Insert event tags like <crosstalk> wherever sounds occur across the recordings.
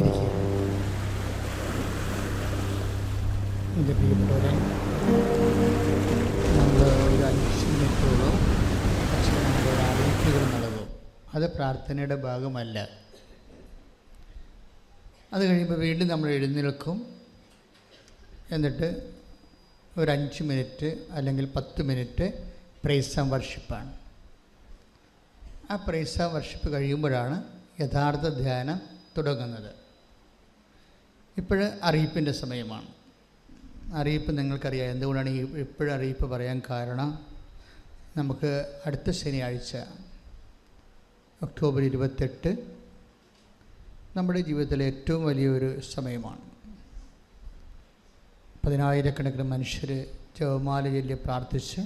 ഇരിക്കുക. എന്റെ പ്രിയപ്പെട്ടവരെ നമ്മൾ ഒരു അഞ്ച് മിനിറ്റോളം നമ്മുടെ അറിയിപ്പുകൾ അത് പ്രാർത്ഥനയുടെ ഭാഗമല്ല. അത് കഴിയുമ്പോൾ വീണ്ടും നമ്മൾ എഴുന്നേൽക്കും. എന്നിട്ട് ഒരു അഞ്ച് മിനിറ്റ് അല്ലെങ്കിൽ പത്ത് മിനിറ്റ് പ്രൈസ് ആൻഡ് വർഷിപ്പാണ് ആ പ്രൈസ് ആൻഡ് വർഷിപ്പ് കഴിയുമ്പോഴാണ് യഥാർത്ഥ ധ്യാനം തുടങ്ങുന്നത്. ഇപ്പോഴ് അറിയിപ്പിന്റെ സമയമാണ്. അറിയിപ്പ് നിങ്ങൾക്കറിയാം. എന്തുകൊണ്ടാണ് ഈ ഇപ്പോഴും അറിയിപ്പ് പറയാൻ കാരണം? നമുക്ക് അടുത്ത ശനിയാഴ്ച ഒക്ടോബർ ഇരുപത്തെട്ട് നമ്മുടെ ജീവിതത്തിലെ ഏറ്റവും വലിയൊരു സമയമാണ്. പതിനായിരക്കണക്കിന് മനുഷ്യർ ജവമാല ചൊല്ലി പ്രാർത്ഥിച്ച്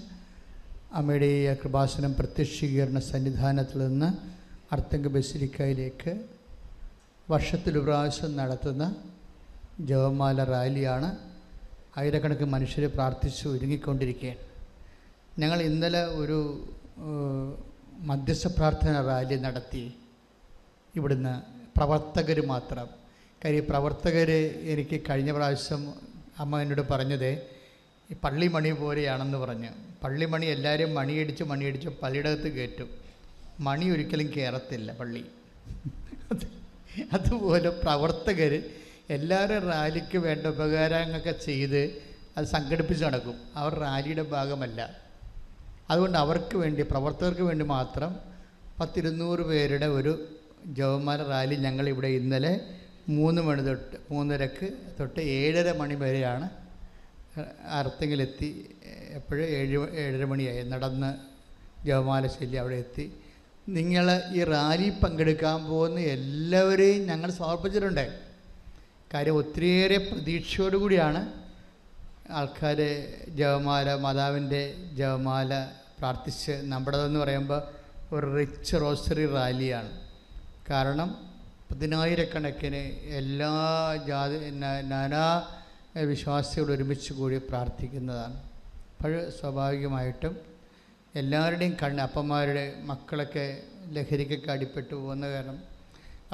അമ്മയുടെ ഈ കൃപാസനം പ്രത്യക്ഷീകരണ സന്നിധാനത്തിൽ നിന്ന് അർത്തങ്ക ബസിലിക്കയിലേക്ക് വർഷത്തിലൊരു പ്രാവശ്യം നടത്തുന്ന ജവമാല റാലിയാണ് ആയിരക്കണക്കിന് മനുഷ്യർ പ്രാർത്ഥിച്ച് ഒരുങ്ങിക്കൊണ്ടിരിക്കുകയാണ്. ഞങ്ങൾ ഇന്നലെ ഒരു മധ്യസ്ഥ പ്രാർത്ഥന റാലി നടത്തി. ഇവിടുന്ന് പ്രവർത്തകർ മാത്രം. കാര്യം പ്രവർത്തകർ എനിക്ക് കഴിഞ്ഞ പ്രാവശ്യം അമ്മ എന്നോട് പറഞ്ഞത് ഈ പള്ളിമണി പോലെയാണെന്ന് പറഞ്ഞു. പള്ളിമണി എല്ലാവരും മണിയടിച്ച് മണിയടിച്ച് പള്ളിയുടെ അകത്ത് കയറ്റും. മണി ഒരിക്കലും കയറത്തില്ല പള്ളി. <laughs> അതുപോലെ പ്രവർത്തകർ എല്ലാവരും റാലിക്ക് വേണ്ട ഉപകാരങ്ങളൊക്കെ ചെയ്ത് അത് സംഘടിപ്പിച്ച് നടക്കും. അവർ റാലിയുടെ ഭാഗമല്ല. അതുകൊണ്ട് അവർക്ക് വേണ്ടി പ്രവർത്തകർക്ക് വേണ്ടി മാത്രം പത്തിരുന്നൂറ് പേരുടെ ഒരു ജവന്മാർ റാലി ഞങ്ങളിവിടെ ഇന്നലെ മൂന്ന് മണി തൊട്ട് മൂന്നരക്ക് തൊട്ട് ഏഴര മണി വരെയാണ് അർത്തെങ്കിലെത്തി എപ്പോഴും ഏഴ് ഏഴര മണിയായി. നടന്ന് ജവമാല ശല്യം അവിടെ എത്തി. നിങ്ങൾ ഈ റാലി പങ്കെടുക്കാൻ പോകുന്ന എല്ലാവരെയും ഞങ്ങൾ സമർപ്പിച്ചിട്ടുണ്ട്. കാര്യം ഒത്തിരിയേറെ പ്രതീക്ഷയോടുകൂടിയാണ് ആൾക്കാർ ജപമാല മാതാവിന്റെ ജപമാല പ്രാർത്ഥിച്ച് നമ്മുടേതെന്ന് പറയുമ്പോൾ ഒരു റിച്ച് റോസറി റാലിയാണ്. കാരണം പതിനായിരക്കണക്കിന് എല്ലാ ജാതി നാനാ വിശ്വാസികൾ ഒരുമിച്ച് കൂടി പ്രാർത്ഥിക്കുന്നതാണ്. അപ്പോൾ സ്വാഭാവികമായിട്ടും എല്ലാവരുടെയും കണ്ണ് അപ്പന്മാരുടെ മക്കളൊക്കെ ലഹരിക്കൊക്കെ അടിപ്പെട്ടു പോകുന്ന കാരണം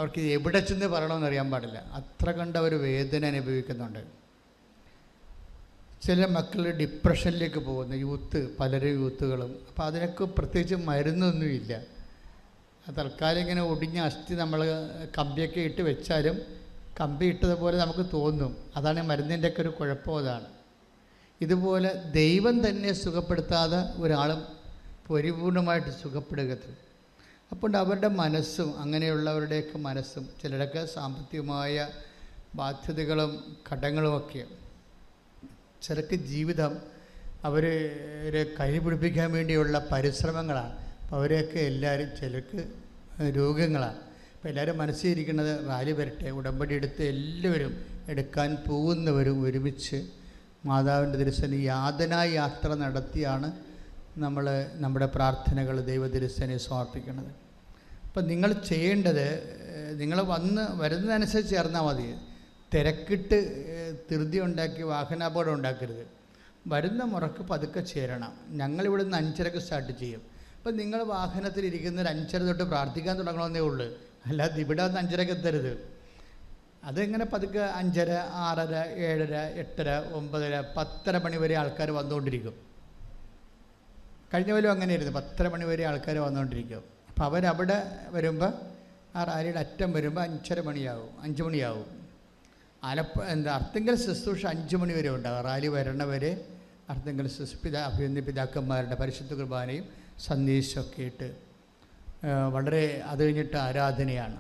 അവർക്ക് എവിടെ ചെന്ന് പറയണമെന്ന് അറിയാൻ പാടില്ല. അത്ര കണ്ട് അവർ വേദന അനുഭവിക്കുന്നുണ്ട്. ചില മക്കൾ ഡിപ്രഷനിലേക്ക് പോകുന്നു. യൂത്ത് പലരും യൂത്തുകളും. അപ്പോൾ അതിനൊക്കെ പ്രത്യേകിച്ച് മരുന്നൊന്നുമില്ല. തൽക്കാലം ഇങ്ങനെ ഒടിഞ്ഞ അസ്ഥി നമ്മൾ കമ്പിയൊക്കെ ഇട്ട് വെച്ചാലും കമ്പി ഇട്ടതുപോലെ നമുക്ക് തോന്നും. അതാണ് മരുന്നിന്റെയൊക്കെ ഒരു കുഴപ്പം അതാണ്. ഇതുപോലെ ദൈവം തന്നെ സുഖപ്പെടുത്താതെ ഒരാളും പരിപൂർണമായിട്ട് സുഖപ്പെടുകത്തില്ല അപ്പോൾ അവരുടെ മനസ്സും അങ്ങനെയുള്ളവരുടെയൊക്കെ മനസ്സും ചിലരൊക്കെ സാമ്പത്തികമായ ബാധ്യതകളും കടങ്ങളുമൊക്കെ. ചിലർക്ക് ജീവിതം അവരെ കൈപിടിപ്പിക്കാൻ വേണ്ടിയുള്ള പരിശ്രമങ്ങളാണ്. അപ്പോൾ അവരെയൊക്കെ എല്ലാവരും ചിലർക്ക് രോഗങ്ങളാണ്. അപ്പോൾ എല്ലാവരും മനസ്സിലിരിക്കുന്നത് റാലി വരട്ടെ ഉടമ്പടി എടുത്ത് എല്ലാവരും എടുക്കാൻ പോകുന്നവരും ഒരുമിച്ച് മാതാവിന്റെ ദിവസം യാതനാ യാത്ര നടത്തിയാണ് നമ്മൾ നമ്മുടെ പ്രാർത്ഥനകൾ ദൈവതിരുസനെ സമർപ്പിക്കുന്നത്. അപ്പം നിങ്ങൾ ചെയ്യേണ്ടത് നിങ്ങൾ വന്ന് വരുന്നതനുസരിച്ച് ചേർന്നാൽ മതി. തിരക്കിട്ട് തിരുതി ഉണ്ടാക്കി വാഹനാപകടം ഉണ്ടാക്കരുത്. വരുന്ന മുറക്ക് പതുക്കെ ചേരണം. ഞങ്ങളിവിടെ നിന്ന് അഞ്ചരക്ക് സ്റ്റാർട്ട് ചെയ്യും. അപ്പം നിങ്ങൾ വാഹനത്തിലിരിക്കുന്ന ഇരിക്കുന്നൊരു അഞ്ചര തൊട്ട് പ്രാർത്ഥിക്കാൻ തുടങ്ങണമെന്നേ ഉള്ളൂ. അല്ലാതെ ഇവിടെ വന്ന് അഞ്ചരക്ക് എത്തരുത്. അതെങ്ങനെ പതുക്കെ അഞ്ചര ആറര ഏഴര എട്ടര ഒമ്പതര പത്തര മണി വരെ ആൾക്കാർ വന്നുകൊണ്ടിരിക്കും. കഴിഞ്ഞ പോലും അങ്ങനെയായിരുന്നു. പത്തര മണി വരെ ആൾക്കാർ വന്നുകൊണ്ടിരിക്കും അപ്പോൾ അവരവിടെ വരുമ്പോൾ ആ റാലിയുടെ അറ്റം വരുമ്പോൾ അഞ്ചര മണിയാവും അഞ്ച് മണിയാവും. ആലപ്പ എന്താ അർത്തിങ്കൽ ശുശ്രൂഷ അഞ്ച് മണി വരെ ഉണ്ടാകും റാലി വരണവരെ അർത്തിങ്കൽ ശുശ്രൂ പിതാ അഭിനന്ദ പിതാക്കന്മാരുടെ പരിശുദ്ധ കുർബാനയും സന്ദേശമൊക്കെ ഇട്ട് വളരെ അത് കഴിഞ്ഞിട്ട് ആരാധനയാണ്.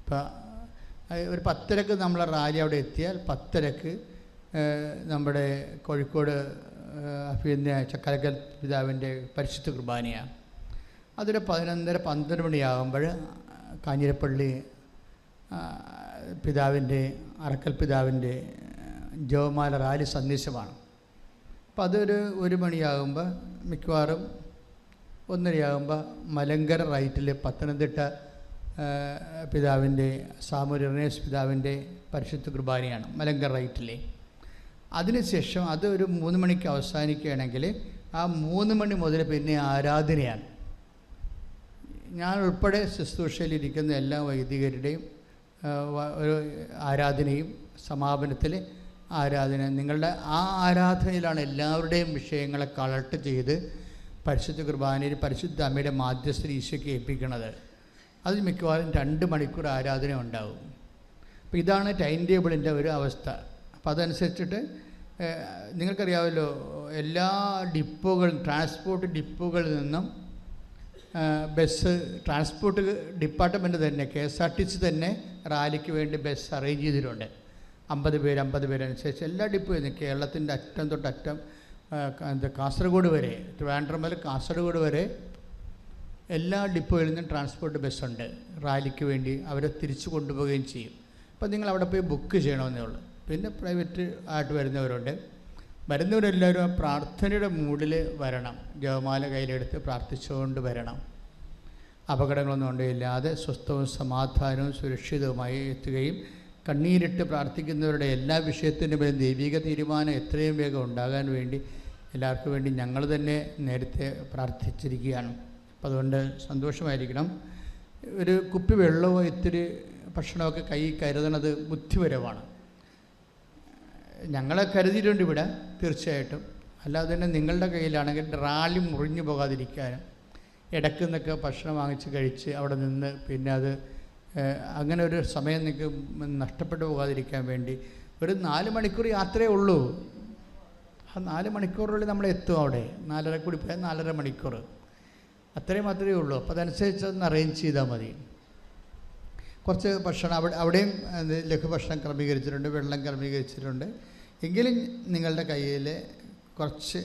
ഇപ്പം ഒരു പത്തരക്ക് നമ്മളെ റാലി അവിടെ എത്തിയാൽ പത്തരക്ക് നമ്മുടെ കോഴിക്കോട് അഭിനന്ദ ചക്കരക്കൽ പിതാവിന്റെ പരിശുദ്ധ കുർബാനയാണ്. അതൊരു പതിനൊന്നര പന്ത്രണ്ട് മണിയാകുമ്പോൾ കാഞ്ഞിരപ്പള്ളി പിതാവിന്റെ അറക്കൽ പിതാവിന്റെ ജവമാല റാലി സന്ദേശമാണ്. അപ്പം അതൊരു ഒരു മണിയാകുമ്പോൾ മിക്കവാറും ഒന്നരയാകുമ്പോൾ മലങ്കര റൈറ്റിൽ പത്തനംതിട്ട പിതാവിന്റെ സാമൂര് ഇർണേസ് പിതാവിന്റെ പരിശുദ്ധ കുർബാനയാണ് മലങ്കര റൈറ്റിലെ അതിനുശേഷം അത് ഒരു മൂന്ന് മണിക്ക് അവസാനിക്കുകയാണെങ്കിൽ ആ മൂന്ന് മണി മുതൽ പിന്നെ ആരാധനയാണ്. ഞാൻ ഉൾപ്പെടെ ശുശ്രൂഷയിലിരിക്കുന്ന എല്ലാ വൈദികരുടെയും ഒരു ആരാധനയും സമാപനത്തിൽ ആരാധന നിങ്ങളുടെ ആ ആരാധനയിലാണ് എല്ലാവരുടെയും വിഷയങ്ങളെ കളക്ട് ചെയ്ത് പരിശുദ്ധ കുർബാനയിൽ പരിശുദ്ധ അമ്മയുടെ മാധ്യസ്ഥ ഈശോയ്ക്ക് ഏൽപ്പിക്കുന്നത് അത് മിക്കവാറും രണ്ട് മണിക്കൂർ ആരാധന ഉണ്ടാവും. അപ്പോൾ ഇതാണ് ടൈം ടേബിളിന്റെ ഒരു അവസ്ഥ. അപ്പോൾ അതനുസരിച്ചിട്ട് നിങ്ങൾക്കറിയാമല്ലോ എല്ലാ ഡിപ്പോകൾ ട്രാൻസ്പോർട്ട് ഡിപ്പോകളിൽ നിന്നും ബസ് ട്രാൻസ്പോർട്ട് ഡിപ്പാർട്ട്മെന്റ് തന്നെ K S R T C തന്നെ റാലിക്ക് വേണ്ടി ബസ് അറേഞ്ച് ചെയ്തിട്ടുണ്ട്. അമ്പത് പേര് അമ്പത് പേരനുസരിച്ച് എല്ലാ ഡിപ്പോയിൽ നിന്ന് കേരളത്തിന്റെ അറ്റം തൊട്ട് അറ്റം എന്താ കാസർഗോഡ് വരെ ട്രിവാൻഡ്രം മുതൽ കാസർഗോഡ് വരെ എല്ലാ ഡിപ്പോയിൽ നിന്നും ട്രാൻസ്പോർട്ട് ബസ്സുണ്ട്. റാലിക്ക് വേണ്ടി അവരെ തിരിച്ചു കൊണ്ടുപോവുകയും ചെയ്യും. അപ്പോൾ നിങ്ങൾ അവിടെ പോയി ബുക്ക് ചെയ്യണമെന്നേ ഉള്ളൂ. പിന്നെ പ്രൈവറ്റ് ആയിട്ട് വരുന്നവരുണ്ട്. വരുന്നവരെല്ലാവരും ആ പ്രാർത്ഥനയുടെ മൂഡിൽ വരണം. ജപമാല കയ്യിലെടുത്ത് പ്രാർത്ഥിച്ചുകൊണ്ട് വരണം. അപകടങ്ങളൊന്നും ഉണ്ടായില്ലാതെ സ്വസ്ഥവും സമാധാനവും സുരക്ഷിതവുമായി എത്തുകയും കണ്ണീരിട്ട് പ്രാർത്ഥിക്കുന്നവരുടെ എല്ലാ വിഷയത്തിന്റെ മേലും ദൈവിക തീരുമാനം എത്രയും വേഗം ഉണ്ടാകാൻ വേണ്ടി എല്ലാവർക്കും വേണ്ടി ഞങ്ങൾ തന്നെ നേരത്തെ പ്രാർത്ഥിച്ചിരിക്കുകയാണ്. അപ്പം അതുകൊണ്ട് സന്തോഷമായിരിക്കണം. ഒരു കുപ്പി വെള്ളമോ ഇത്തിരി ഭക്ഷണമൊക്കെ കൈ കരുതണത് ബുദ്ധിപരമാണ്. ഞങ്ങളെ കരുതിയിട്ടുണ്ട് ഇവിടെ തീർച്ചയായിട്ടും. അല്ലാതെ തന്നെ നിങ്ങളുടെ കയ്യിലാണെങ്കിൽ റാലി മുറിഞ്ഞു പോകാതിരിക്കാനും ഇടയ്ക്ക് നിന്നൊക്കെ ഭക്ഷണം വാങ്ങിച്ച് കഴിച്ച് അവിടെ നിന്ന് പിന്നെ അത് അങ്ങനെ ഒരു സമയം നിങ്ങൾക്ക് നഷ്ടപ്പെട്ടു പോകാതിരിക്കാൻ വേണ്ടി ഒരു നാല് മണിക്കൂർ യാത്രയേ ഉള്ളൂ. ആ നാല് മണിക്കൂറിനുള്ളിൽ നമ്മൾ എത്തും അവിടെ. നാലര കൂടി പോയാൽ നാലര മണിക്കൂർ. അത്രയും മാത്രമേ ഉള്ളൂ. അപ്പോൾ അതനുസരിച്ച് ഒന്ന് അറേഞ്ച് ചെയ്താൽ മതി. കുറച്ച് ഭക്ഷണം അവിടെ അവിടെയും ലഘുഭക്ഷണം ക്രമീകരിച്ചിട്ടുണ്ട് വെള്ളം ക്രമീകരിച്ചിട്ടുണ്ട്. എങ്കിലും നിങ്ങളുടെ കയ്യിൽ കുറച്ച്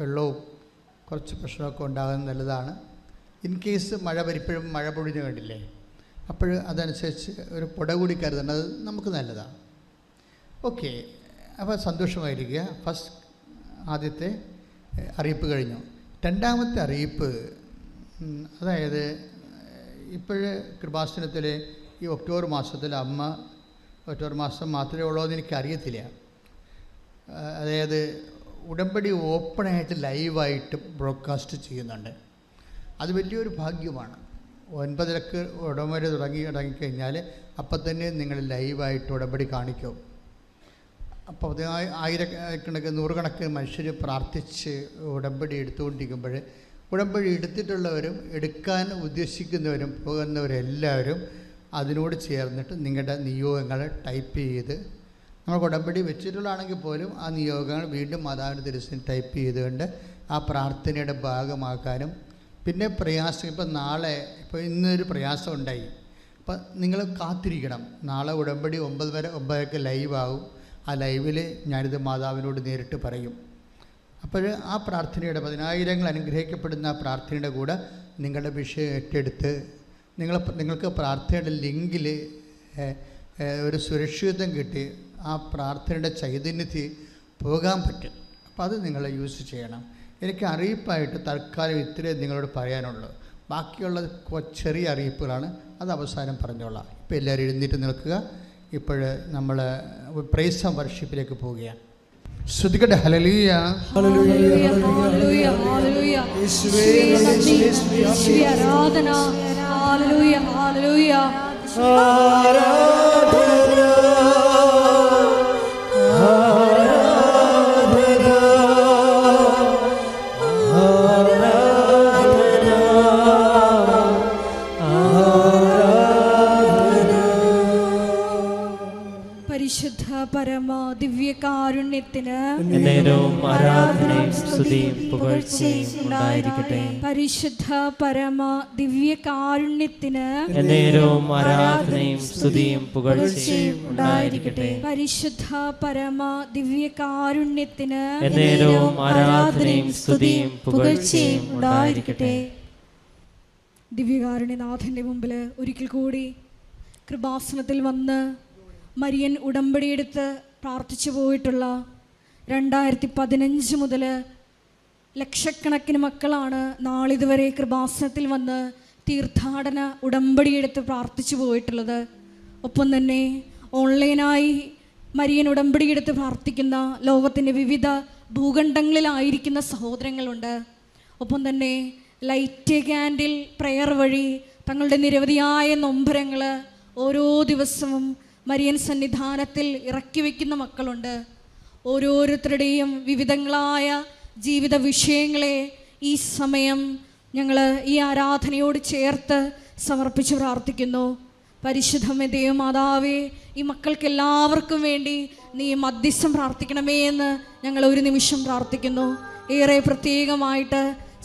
വെള്ളവും കുറച്ച് ഭക്ഷണമൊക്കെ ഉണ്ടാകുന്നത് നല്ലതാണ്. ഇൻ കേസ് മഴ വരിപ്പോഴും മഴ പൊഴിഞ്ഞു കണ്ടില്ലേ? അപ്പോൾ അതനുസരിച്ച് ഒരു പുട കൂടി കരുതുന്നത് നമുക്ക് നല്ലതാണ്. ഓക്കെ അപ്പോൾ സന്തോഷമായിരിക്കുക. ഫസ്റ്റ് ആദ്യത്തെ അറിയിപ്പ് കഴിഞ്ഞു. രണ്ടാമത്തെ അറിയിപ്പ് അതായത് ഇപ്പോഴേ കൃപാസനത്തിൽ ഈ ഒക്ടോബർ മാസത്തിൽ അമ്മ ഒക്ടോബർ മാസം മാത്രമേ ഉള്ളൂ എന്ന് എനിക്കറിയത്തില്ല. അതായത് ഉടമ്പടി ഓപ്പണായിട്ട് ലൈവായിട്ട് ബ്രോഡ്കാസ്റ്റ് ചെയ്യുന്നുണ്ട്. അത് വലിയൊരു ഭാഗ്യമാണ്. ഒൻപതരക്ക് ഉടമ്പടി തുടങ്ങി തുടങ്ങിക്കഴിഞ്ഞാൽ അപ്പം തന്നെ നിങ്ങൾ ലൈവായിട്ട് ഉടമ്പടി കാണിക്കും. അപ്പോൾ അത് ആയി- ആയിരക്കണക്കിന് നൂറുകണക്കിന് മനുഷ്യർ പ്രാർത്ഥിച്ച് ഉടമ്പടി എടുത്തുകൊണ്ടിരിക്കുമ്പോൾ ഉടമ്പടി എടുത്തിട്ടുള്ളവരും എടുക്കാൻ ഉദ്ദേശിക്കുന്നവരും പോകുന്നവരെല്ലാവരും അതിനോട് ചേർന്നിട്ട് നിങ്ങളുടെ നിയോഗങ്ങൾ ടൈപ്പ് ചെയ്ത് നമ്മൾ ഉടമ്പടി വെച്ചിട്ടുള്ളതാണെങ്കിൽ പോലും ആ നിയോഗങ്ങൾ വീണ്ടും മാതാവിന്റെ തിരുസിന് ടൈപ്പ് ചെയ്തുകൊണ്ട് ആ പ്രാർത്ഥനയുടെ ഭാഗമാക്കാനും പിന്നെ പ്രയാസം ഇപ്പം നാളെ ഇപ്പോൾ ഇന്നൊരു പ്രയാസം ഉണ്ടായി. അപ്പം നിങ്ങൾ കാത്തിരിക്കണം. നാളെ ഉടമ്പടി ഒമ്പത് വരെ ഒമ്പതരക്ക് ലൈവാകും ആ ലൈവിൽ ഞാനിത് മാതാവിനോട് നേരിട്ട് പറയും. അപ്പോൾ ആ പ്രാർത്ഥനയുടെ പതിനായിരങ്ങൾ അനുഗ്രഹിക്കപ്പെടുന്ന ആ പ്രാർത്ഥനയുടെ കൂടെ നിങ്ങളുടെ വിഷയം ഏറ്റെടുത്ത് നിങ്ങൾ നിങ്ങൾക്ക് പ്രാർത്ഥനയുടെ ലിങ്കിൽ ഒരു സുരക്ഷിതം കിട്ടി ആ പ്രാർത്ഥനയുടെ ചൈതന്യത്തിൽ പോകാൻ പറ്റും. അപ്പം അത് നിങ്ങൾ യൂസ് ചെയ്യണം. എനിക്ക് അറിയിപ്പായിട്ട് തൽക്കാലം ഇത്രേ നിങ്ങളോട് പറയാനുള്ളൂ. ബാക്കിയുള്ള ചെറിയ അറിയിപ്പുകളാണ് അത് അവസാനം പറഞ്ഞോളാം. ഇപ്പോൾ എല്ലാവരും എഴുന്നേറ്റ് നിൽക്കുക. ഇപ്പോൾ നമ്മൾ പ്രൈസ് വർഷിപ്പിലേക്ക് പോവുകയാണ്. ശ്രുതികട്ടെ ഹലലിയ ഹല്ലേലൂയ, ഹല്ലേലൂയ. യേശുവേ, ആരാധന ദിവ്യകാരുണ്യത്തിന് നേരവും ആരാധനയും സ്തുതിയും പുകഴ്ചയും ഉണ്ടായിരിക്കട്ടെ. പരിശുദ്ധ പരമ ദിവ്യകാരുണ്യത്തിന് നേരവും ആരാധനയും സ്തുതിയും പുകഴ്ചയും ഉണ്ടായിരിക്കട്ടെ. പരിശുദ്ധ പരമ ദിവ്യകാരുണ്യത്തിന് നേരവും ആരാധനയും സ്തുതിയും പുകഴ്ചയും ഉണ്ടായിരിക്കട്ടെ. ദിവ്യകാരുണ്യനാഥന്റെ മുമ്പിൽ ഒരിക്കൽ കൂടി കൃപാസനത്തിൽ വന്ന് മരിയൻ ഉടമ്പടിയെടുത്ത് പ്രാർത്ഥിച്ചു പോയിട്ടുള്ള രണ്ടായിരത്തി പതിനഞ്ച് മുതൽ ലക്ഷക്കണക്കിന് മക്കളാണ് നാളിതുവരെ കൃപാസനത്തിൽ വന്ന് തീർത്ഥാടന ഉടമ്പടിയെടുത്ത് പ്രാർത്ഥിച്ചു പോയിട്ടുള്ളത്. ഒപ്പം തന്നെ ഓൺലൈനായി മരിയൻ ഉടമ്പടിയെടുത്ത് പ്രാർത്ഥിക്കുന്ന ലോകത്തിന്റെ വിവിധ ഭൂഖണ്ഡങ്ങളിലായിരിക്കുന്ന സഹോദരങ്ങളുണ്ട്. ഒപ്പം തന്നെ ലൈറ്റ് ക്യാൻഡിൽ പ്രെയർ വഴി തങ്ങളുടെ നിരവധിയായ നൊമ്പരങ്ങൾ ഓരോ ദിവസവും മരിയൻ സന്നിധാനത്തിൽ ഇറക്കി വയ്ക്കുന്ന മക്കളുണ്ട്. ഓരോരുത്തരുടെയും വിവിധങ്ങളായ ജീവിത വിഷയങ്ങളെ ഈ സമയം ഞങ്ങൾ ഈ ആരാധനയോട് ചേർത്ത് സമർപ്പിച്ച് പ്രാർത്ഥിക്കുന്നു. പരിശുദ്ധമേ ദൈവമാതാവേ ഈ മക്കൾക്കെല്ലാവർക്കും വേണ്ടി നീ മധ്യസ്ഥം പ്രാർത്ഥിക്കണമേ എന്ന് ഞങ്ങൾ ഒരു നിമിഷം പ്രാർത്ഥിക്കുന്നു. ഏറെ പ്രത്യേകമായിട്ട്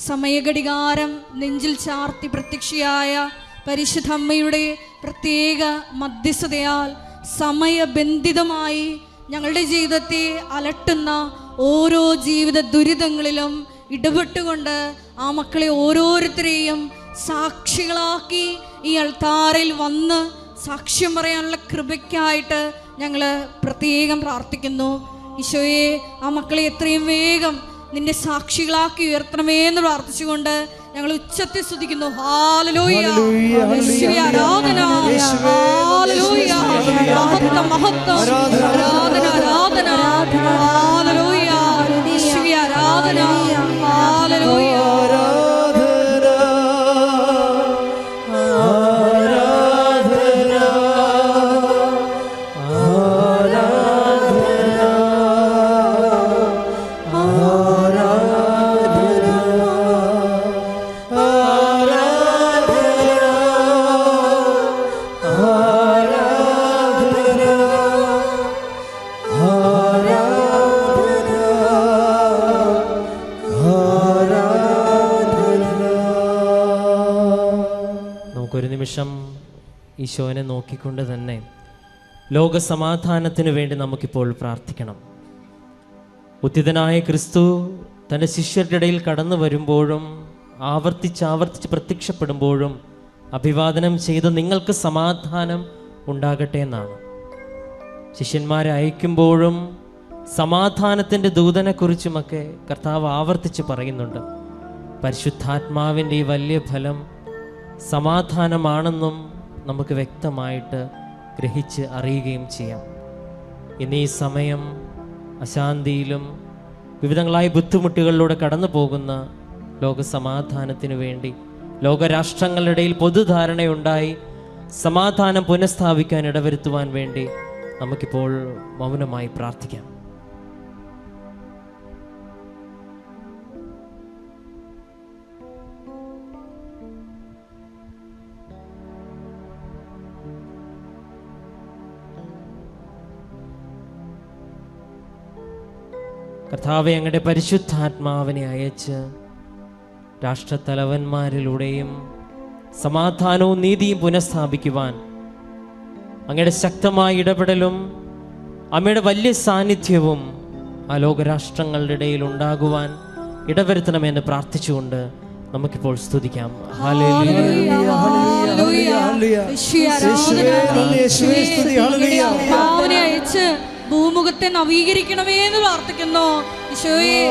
സമയഘടികാരം നെഞ്ചിൽ ചാർത്തി പ്രത്യക്ഷയായ പരിശുദ്ധമ്മയുടെ പ്രത്യേക മധ്യസ്ഥതയാൽ സമയബന്ധിതമായി ഞങ്ങളുടെ ജീവിതത്തെ അലട്ടുന്ന ഓരോ ജീവിത ദുരിതങ്ങളിലും ഇടപെട്ടുകൊണ്ട് ആ മക്കളെ ഓരോരുത്തരെയും സാക്ഷികളാക്കി ഈ അൾത്താറിൽ വന്ന് സാക്ഷ്യം പറയാനുള്ള കൃപയ്ക്കായിട്ട് ഞങ്ങൾ പ്രത്യേകം പ്രാർത്ഥിക്കുന്നു. ഈശോയെ ആ മക്കളെ എത്രയും വേഗം നിന്റെ സാക്ഷികളാക്കി ഉയർത്തണമേ എന്ന് പ്രാർത്ഥിച്ചുകൊണ്ട് ഞങ്ങൾ ഉച്ചത്തിൽ സ്തുതിക്കുന്നു. ആരാധന. ആരാധന ആരാധന ആരാധന. മഹത്വം മഹത്വം. ആരാധന ആരാധന ആരാധന. ആരാധന. ആരാധന. ഈശോനെ നോക്കിക്കൊണ്ട് തന്നെ ലോക സമാധാനത്തിന് വേണ്ടി നമുക്കിപ്പോൾ പ്രാർത്ഥിക്കണം. ഉത്തിതനായ ക്രിസ്തു തന്റെ ശിഷ്യരുടെ ഇടയിൽ കടന്നു വരുമ്പോഴും ആവർത്തിച്ച് ആവർത്തിച്ച് പ്രത്യക്ഷപ്പെടുമ്പോഴും അഭിവാദനം ചെയ്ത് നിങ്ങൾക്ക് സമാധാനം ഉണ്ടാകട്ടെ എന്നാണ്. ശിഷ്യന്മാരെ അയക്കുമ്പോഴും സമാധാനത്തിന്റെ ദൂതനെക്കുറിച്ചുമൊക്കെ കർത്താവ് ആവർത്തിച്ച് പറയുന്നുണ്ട്. പരിശുദ്ധാത്മാവിന്റെ ഈ വലിയ ഫലം സമാധാനമാണെന്നും നമുക്ക് വ്യക്തമായിട്ട് ഗ്രഹിച്ച് അറിയുകയും ചെയ്യാം. ഇന്ന് ഈ സമയം അശാന്തിയിലും വിവിധങ്ങളായ ബുദ്ധിമുട്ടുകളിലൂടെ കടന്നു പോകുന്ന ലോകസമാധാനത്തിനു വേണ്ടി ഇടയിൽ പൊതുധാരണയുണ്ടായി സമാധാനം പുനഃസ്ഥാപിക്കാൻ ഇടവരുത്തുവാൻ വേണ്ടി നമുക്കിപ്പോൾ മൗനമായി പ്രാർത്ഥിക്കാം. കർത്താവെ അങ്ങയുടെ പരിശുദ്ധാത്മാവിനെ അയച്ച് രാഷ്ട്രത്തലവന്മാരിലൂടെയും സമാധാനവും നീതിയും പുനഃസ്ഥാപിക്കുവാൻ അങ്ങയുടെ ശക്തമായ ഇടപെടലും അമ്മയുടെ വലിയ സാന്നിധ്യവും ആ ലോകരാഷ്ട്രങ്ങളുടെ ഇടയിൽ ഉണ്ടാകുവാൻ ഇടവരുത്തണമെന്ന് പ്രാർത്ഥിച്ചുകൊണ്ട് നമുക്കിപ്പോൾ സ്തുതിക്കാം. ഹല്ലേലൂയ. ഭൂമുഖത്തെ നവീകരിക്കണമേ എന്ന് പ്രാർത്ഥിക്കുന്നു. ഈശോയെ.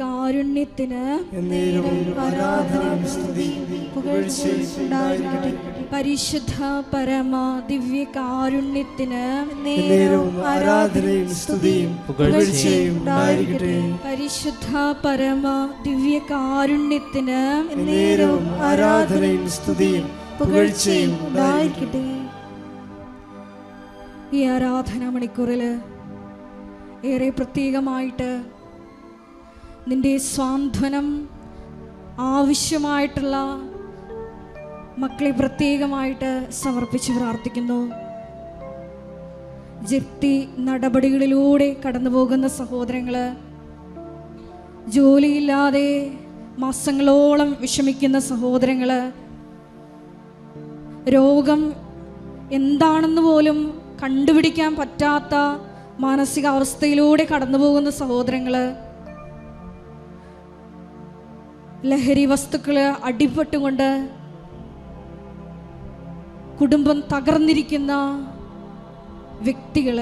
കാരുണ്യത്തിന് പരിശുദ്ധ പരമ ദിവ്യ കാരുണ്യത്തിന് ആരാധനയും സ്തുതിയും പുകഴ്ചയും ഉണ്ടായിരിക്കട്ടെ. പരിശുദ്ധ പരമ ദിവ്യ കാരുണ്യത്തിന് നേരവും ആരാധനയും സ്തുതിയും പുകഴ്ചയും ഉണ്ടായിരിക്കട്ടെ ഈ ആരാധന മണിക്കൂറിൽ ഏറെ പ്രത്യേകമായിട്ട് നിന്റെ സ്വാന്തനം ആവശ്യമായിട്ടുള്ള മക്കളെ പ്രത്യേകമായിട്ട് സമർപ്പിച്ച് പ്രാർത്ഥിക്കുന്നു. ജപ്തി നടപടികളിലൂടെ കടന്നു പോകുന്ന സഹോദരങ്ങൾ ജോലിയില്ലാതെ മാസങ്ങളോളം വിഷമിക്കുന്ന സഹോദരങ്ങൾ രോഗം എന്താണെന്ന് പോലും കണ്ടുപിടിക്കാൻ പറ്റാത്ത മാനസികാവസ്ഥയിലൂടെ കടന്നു പോകുന്ന സഹോദരങ്ങൾ ലഹരി വസ്തുക്കളെ അടിപ്പെട്ടുകൊണ്ട് കുടുംബം തകർന്നിരിക്കുന്ന വ്യക്തികൾ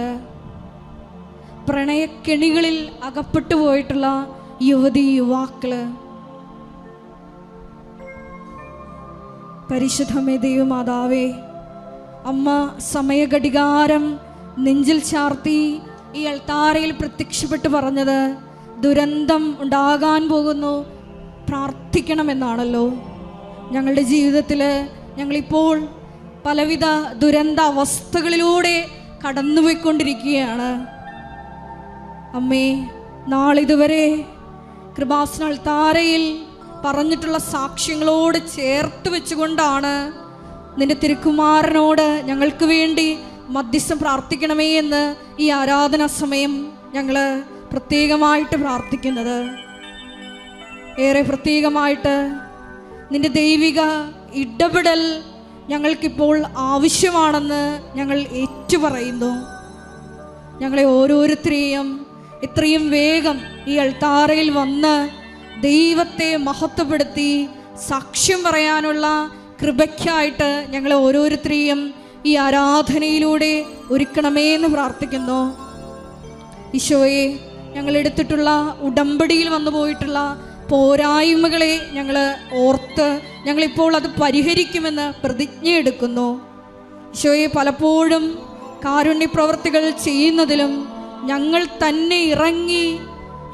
പ്രണയക്കെണികളിൽ അകപ്പെട്ടു പോയിട്ടുള്ള യുവതി യുവാക്കൾ പരിശുദ്ധമേ ദൈവമാതാവേ അമ്മ സമയഘടികാരം നെഞ്ചിൽ ചാർത്തി ഈ അൾത്താരയിൽ പ്രത്യക്ഷപ്പെട്ട് പറഞ്ഞത് ദുരന്തം ഉണ്ടാകാൻ പോകുന്നു പ്രാർത്ഥിക്കണമെന്നാണല്ലോ. ഞങ്ങളുടെ ജീവിതത്തിൽ ഞങ്ങളിപ്പോൾ പലവിധ ദുരന്ത അവസ്ഥകളിലൂടെ കടന്നുപോയിക്കൊണ്ടിരിക്കുകയാണ്. അമ്മേ നാളിതുവരെ കൃപാസന താരയിൽ പറഞ്ഞിട്ടുള്ള സാക്ഷ്യങ്ങളോട് ചേർത്ത് വെച്ചുകൊണ്ടാണ് നിന്റെ തിരുക്കുമാരനോട് ഞങ്ങൾക്ക് വേണ്ടി മധ്യസ്ഥം പ്രാർത്ഥിക്കണമേ എന്ന് ഈ ആരാധനാ സമയം ഞങ്ങൾ പ്രത്യേകമായിട്ട് പ്രാർത്ഥിക്കുന്നത്. ഏറെ പ്രത്യേകമായിട്ട് നിന്റെ ദൈവിക ഇടപെടൽ ഞങ്ങൾക്കിപ്പോൾ ആവശ്യമാണെന്ന് ഞങ്ങൾ ഏറ്റുപറയുന്നു. ഞങ്ങളെ ഓരോരുത്തരെയും ഇത്രയും വേഗം ഈ അൾത്താറയിൽ വന്ന് ദൈവത്തെ മഹത്വപ്പെടുത്തി സാക്ഷ്യം പറയാനുള്ള കൃപയ്ക്കായിട്ട് ഞങ്ങളെ ഓരോരുത്തരെയും ഈ ആരാധനയിലൂടെ ഒരുക്കണമേ എന്ന് പ്രാർത്ഥിക്കുന്നു. ഈശോയെ ഞങ്ങൾ എടുത്തിട്ടുള്ള ഉടമ്പടിയിൽ വന്നു പോയിട്ടുള്ള പോരായ്മകളെ ഞങ്ങൾ ഓർത്ത് ഞങ്ങളിപ്പോൾ അത് പരിഹരിക്കുമെന്ന് പ്രതിജ്ഞയെടുക്കുന്നു ഈശോയെ പലപ്പോഴും കാരുണ്യ പ്രവർത്തികൾ ചെയ്യുന്നതിലും ഞങ്ങൾ തന്നെ ഇറങ്ങി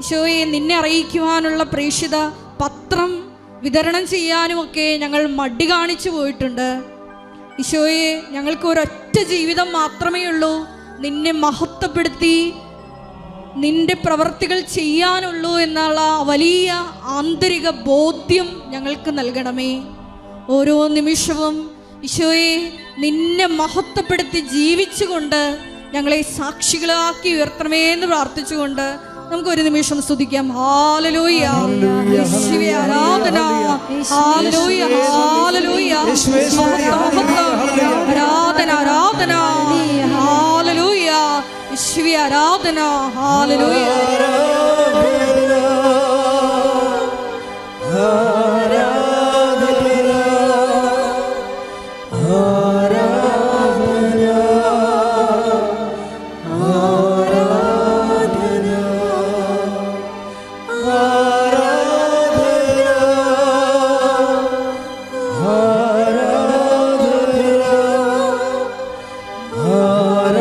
ഈശോയെ നിന്നെ അറിയിക്കുവാനുള്ള പ്രേക്ഷിത പത്രം വിതരണം ചെയ്യാനുമൊക്കെ ഞങ്ങൾ മടി കാണിച്ചു പോയിട്ടുണ്ട്. ഈശോയെ ഞങ്ങൾക്ക് ഒരൊറ്റ ജീവിതം മാത്രമേ ഉള്ളൂ. നിന്നെ മഹത്വപ്പെടുത്തി നിന്റെ പ്രവർത്തികൾ ചെയ്യാനുള്ളൂ എന്നുള്ള വലിയ ആന്തരിക ബോധ്യം ഞങ്ങൾക്ക് നൽകണമേ. ഓരോ നിമിഷവും ഈശോയെ നിന്നെ മഹത്വപ്പെടുത്തി ജീവിച്ചുകൊണ്ട് ഞങ്ങളെ സാക്ഷികളാക്കി ഉയർത്തണമേ എന്ന് പ്രാർത്ഥിച്ചുകൊണ്ട് നമുക്ക് ഒരു നിമിഷം സ്തുതിക്കാം. ഹാലലൂയ യേശുവേ ആരാധന. ഹാലലൂയ ഹാലലൂയ മഹത്വം, ആരാധന